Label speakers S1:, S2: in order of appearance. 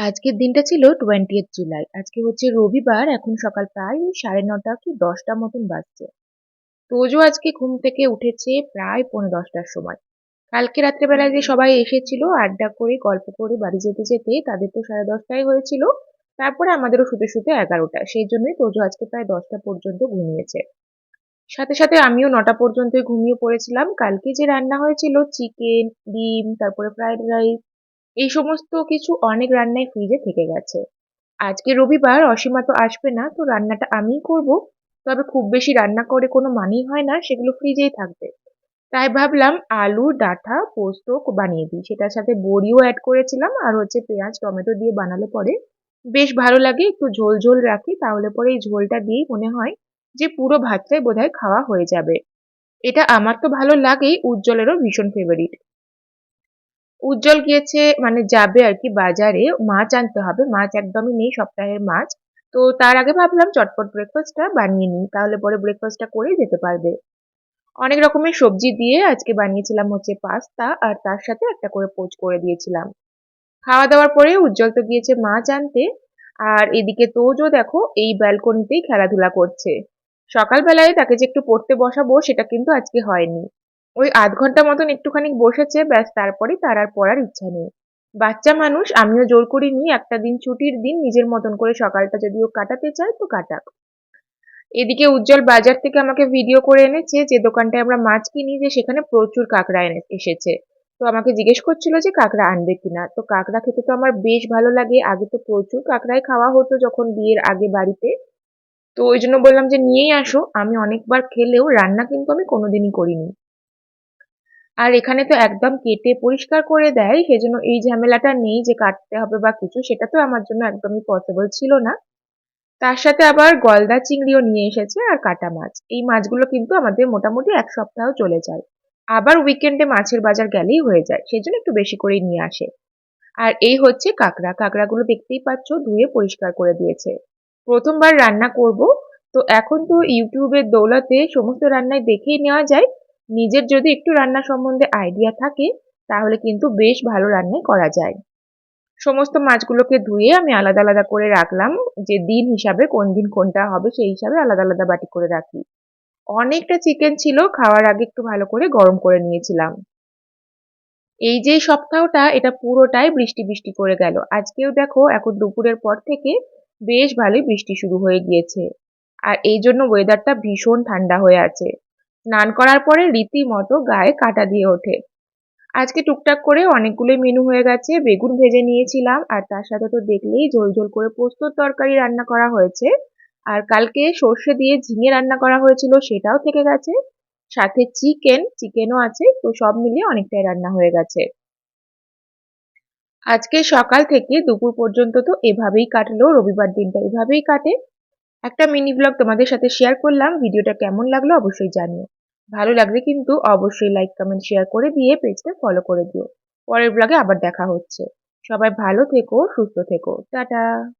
S1: আজকের দিনটা ছিল টোয়েন্টিয়েথ জুলাই। আজকে হচ্ছে রবিবার, এখন সকাল প্রায় সাড়ে নটা কি দশটা মতন বাজছে। তোজো আজকে ঘুম থেকে উঠেছে প্রায় পৌনে দশটার সময়। কালকে রাত্রেবেলায় যে সবাই এসেছিল, আড্ডা করে, গল্প করে বাড়ি যেতে যেতে তাদের তো সাড়ে দশটায় হয়েছিল, তারপরে আমাদেরও শুতে শুতে এগারোটা। সেই জন্যই তোজো আজকে প্রায় দশটা পর্যন্ত ঘুমিয়েছে। সাথে সাথে আমিও নটা পর্যন্তই ঘুমিয়ে পড়েছিলাম। কালকে যে রান্না হয়েছিল, চিকেন, ডিম, তারপরে ফ্রাইড রাইস এই সমস্ত কিছু অনেক রান্নাই ফ্রিজে থেকে গেছে। আজকে রবিবার, অসীমা তো আসবে না, তো রান্নাটা আমিই করব। তবে খুব বেশি রান্না করে কোনো মানেই হয় না, সেগুলো ফ্রিজেই থাকবে। তাই ভাবলাম আলু, ডাঁটা, পোস্ত বানিয়ে দিই। সেটার সাথে বড়িও অ্যাড করেছিলাম, আর হচ্ছে পেঁয়াজ, টমেটো দিয়ে বানালে পরে বেশ ভালো লাগে, একটু ঝোল ঝোল রাখি, তাহলে পরে এই ঝোলটা দিয়েই মনে হয় যে পুরো ভাতটাই বোধহয় খাওয়া হয়ে যাবে। এটা আমার তো ভালো লাগেই, উজ্জ্বলেরও ভীষণ ফেভারিট উজ্জ্বল গিয়েছে মানে যাবে আর কি বাজারে। মাছ আনতে হবে। মাছ একদমই নেই, সপ্তাহের মাছ। তো তার আগে ভাবলাম চটপট ব্রেকফাস্টটা বানিয়ে নিই, তাহলে পরে ব্রেকফাস্টটা করেই যেতে পারবে। অনেক রকমের সবজি দিয়ে আজকে বানিয়েছিলাম হচ্ছে পাস্তা, আর তার সাথে একটা করে পোচ করে দিয়েছিলাম। খাওয়া দাওয়ার পরে উজ্জ্বল তো গিয়েছে মাছ আনতে। আর এদিকে তোজও দেখো, এই ব্যালকনিতেই খেলাধুলা করছে। সকালবেলায় তাকে যে একটু পড়তে বসাবো, সেটা কিন্তু আজকে হয়নি। ওই আধ ঘণ্টা মতন একটুখানি বসেছে, ব্যাস তারপরে তার আর পড়ার ইচ্ছা নেই। বাচ্চা মানুষ, আমিও জোর করিনি একটা দিন ছুটির দিন নিজের মতন করে সকালটা যদি ও কাটাতে চায় তো কাটাক। এদিকে উজ্জ্বল বাজার থেকে আমাকে ভিডিও করে এনেছে যে দোকানটায় আমরা মাছ কিনি যে সেখানে প্রচুর কাঁকড়া এনে, এসেছে। তো আমাকে জিজ্ঞেস করছিল যে কাঁকড়া আনবে কিনা? তো কাঁকড়া খেতে তো আমার বেশ ভালো লাগে, আগে তো প্রচুর কাঁকড়াই খাওয়া হতো যখন বিয়ের আগে বাড়িতে। তো ওই জন্য বললাম যে নিয়েই আসো, আমি অনেকবার খেলেও রান্না কিন্তু আমি কোনোদিনই করিনি। আর এখানে তো একদম কেটে পরিষ্কার করে দেয়, সেজন্য এই ঝামেলাটা নেই যে কাটতে হবে বা কিছু, সেটা তো আমার জন্য একদমই পসিবল ছিল না। তার সাথে আবার গলদা চিংড়িও নিয়ে এসেছে আর কাটা মাছ। এই মাছগুলো কিন্তু আমাদের মোটামুটি এক সপ্তাহ চলে যায়। আবার উইকেন্ডে মাছের বাজার গেলেই হয়ে যায় সেই জন্য একটু বেশি করেই নিয়ে আসে। আর এই হচ্ছে কাঁকড়া। কাঁকড়াগুলো দেখতেই পাচ্ছ ধুয়ে পরিষ্কার করে দিয়েছে। প্রথমবার রান্না করব, তো এখন তো ইউটিউবের দৌলতে সমস্ত রান্নায় দেখেই নেওয়া যায়। নিজের যদি একটু রান্না সম্বন্ধে আইডিয়া থাকে, তাহলে কিন্তু বেশ ভালো রান্নাই করা যায়। সমস্ত মাছগুলোকে ধুয়ে আমি আলাদা আলাদা করে রাখলাম, যে দিন হিসাবে কোন দিন কোনটা হবে সেই হিসাবে আলাদা আলাদা বাটি করে রাখি। অনেকটা চিকেন ছিল, খাওয়ার আগে একটু ভালো করে গরম করে নিয়েছিলাম। এই যে সপ্তাহটা, এটা পুরোটাই বৃষ্টি বৃষ্টি করে গেল। আজকেও দেখো, এখন দুপুরের পর থেকে বেশ ভালোই বৃষ্টি শুরু হয়ে গিয়েছে। আর এই জন্য ওয়েদারটা ভীষণ ঠান্ডা হয়ে আছে। স্নান করার পরে রীতিমতো গায়ে কাটা দিয়ে ওঠে। আজকে টুকটাক করে অনেকগুলোই মেনু হয়ে গেছে, বেগুন ভেজে নিয়েছিলাম, আর তার সাথে তো দেখলেই ঝোল ঝোল করে পোস্তর তরকারি রান্না করা হয়েছে। আর কালকে সর্ষে দিয়ে ঝিঙে রান্না করা হয়েছিল, সেটাও থেকে গেছে। সাথে চিকেন, চিকেনও আছে, তো সব মিলিয়ে অনেকটাই রান্না হয়ে গেছে। আজকে সকাল থেকে দুপুর পর্যন্ত তো এভাবেই কাটলো, রবিবার দিনটা এভাবেই কাটে। একটা মিনি ব্লগ তোমাদের সাথে শেয়ার করলাম, ভিডিওটা কেমন লাগল অবশ্যই জানিও। ভালো লাগলে কিন্তু অবশ্যই লাইক কমেন্ট শেয়ার করে দিয়ে পেজটা ফলো করে দিও। পরের ব্লগে আবার দেখা হচ্ছে। সবাই ভালো থেকো, সুস্থ থেকো। টাটা!